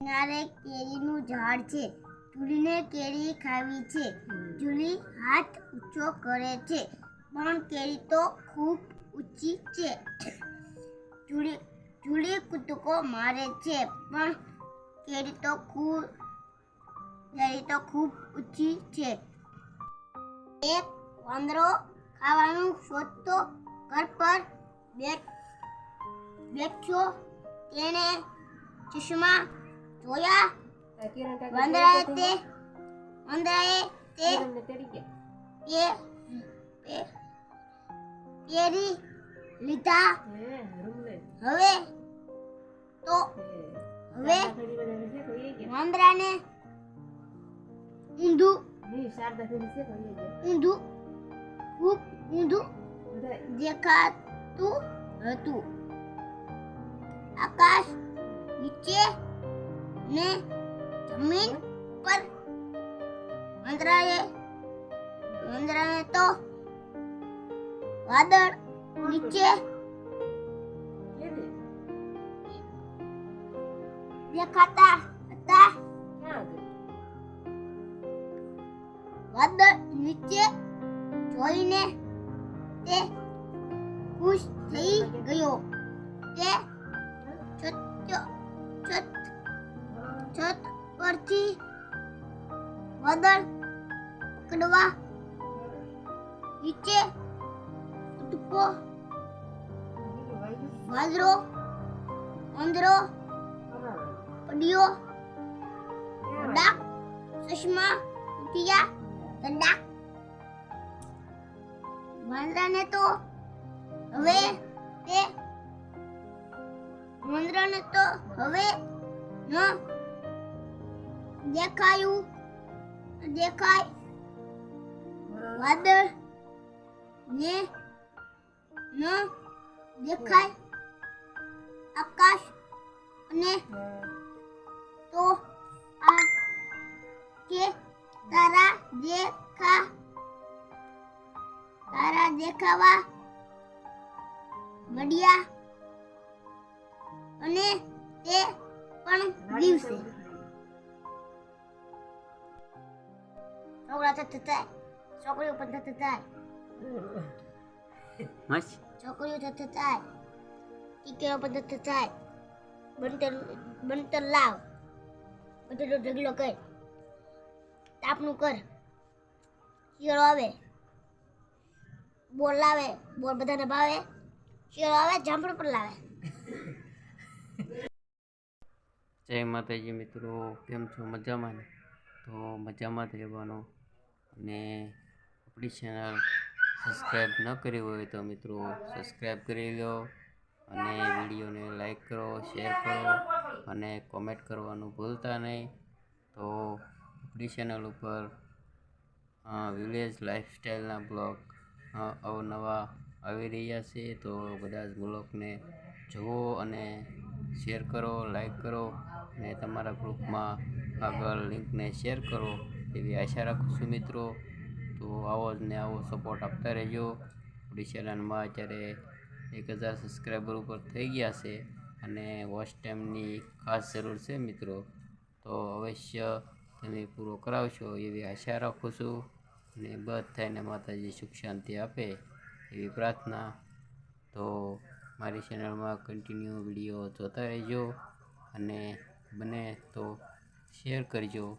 કિનારે કેરીનું ઝાડ છે. જુલીને કેરી ખાવી છે. જુલી હાથ ઊંચો કરે છે. પણ કેરી તો ખૂબ ઊંચી છે. જુલી જુલી કૂદકો મારે છે પણ કેરી તો ખૂબ કેરી તો ખૂબ ઊંચી છે. એક વાંદરો ખાવાનું શોધતો ઘર પર બેઠ બેઠો. તેણે ચશ્મા જોયા વાંદરાએ તે વાંદરાએ તે પે- પે- પેરી લીધા. હવે તો, હવે વાંદરાને ઊંધું ઊંધું, ખૂબ ઊંધું દેખાતું હતું. આકાશ વાદળ, નીચે. દેખાતા હતા. વાદળ નીચે જોઈને તે ખુશ થઈ ગયો. તે છત છત છત પરથી વાદળ પકડવા નીચે કૂદકો વાદળો વાંદરો. પડ્યો ડાક ચશ્મા. ઉઠ્યા ડાક વાંદરાને તો હવે તે વાંદરાને તો હવે ન દેખાયું. દેખાય. વાદળ ને ન દેખાય આકાશ અને તો આ કે તારા દેખા તારા દેખાવા મળ્યા અને તે પણ દિવસે. છોકરા થતા છોકરીઓ પણ થતા. મસ્ત. છોકરીઓ થતા થાય ટીકેરો પણ થતા થાય બનતર બનતર લાવ બધો ઢગલો કર તાપનું કર શિયાળો આવે બોર લાવે બોર બધાને ભાવે શિયાળો આવે જામફળ પણ લાવે જય માતાજી મિત્રો, કેમ છો? મજામાં ને? તો મજામાં જ રહેવાનું. અને આપણી ચેનલ સબસ્ક્રાઈબ ન કરી હોય તો મિત્રો સબસ્ક્રાઈબ કરી લો અને વિડીયોને લાઈક કરો શેર કરો અને કોમેન્ટ કરવાનું ભૂલતા નહીં. તો આપણી ચેનલ ઉપર વિલેજ લાઈફસ્ટાઈલના બ્લોગ અવનવા આવી રહ્યા છે. તો બધા જ બ્લોગને જુઓ અને શેર કરો લાઈક કરો અને તમારા ગ્રુપમાં આગળ લિંકને શેર કરો એવી આશા રાખું છું મિત્રો. તો આવો જ ને આવો સપોર્ટ આપતા રહેજો. આપણી ચેનલમાં અત્યારે એક હજાર સબસ્ક્રાઈબર ઉપર થઈ ગયા છે અને વોચ ટાઈમની ખાસ જરૂર છે મિત્રો. તો અવશ્ય તમે પૂરો કરાવશો એવી આશા રાખું છું. અને બધાને માતાજી સુખ શાંતિ આપે એવી પ્રાર્થના. તો મારી ચેનલમાં કન્ટિન્યુ વીડિયો જોતા રહેજો અને બને તો શેર કરજો.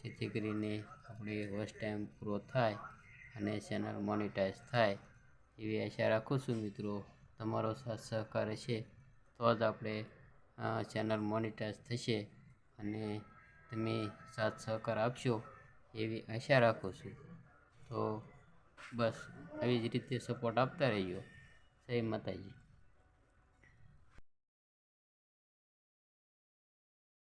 જેથી કરીને આપણે વોચ ટાઈમ પૂરો થાય અને ચેનલ મોનિટાઈઝ થાય. એવી આશા રાખું છું મિત્રો, તમારો સાથ સહકાર છે તો જ આપણે ચેનલ મોનિટાઈઝ થશે અને તમે સાથ સહકાર આપશો એવી આશા રાખું છું. તો બસ, આવી જ રીતે સપોર્ટ આપતા રહીજો જય માતાજી.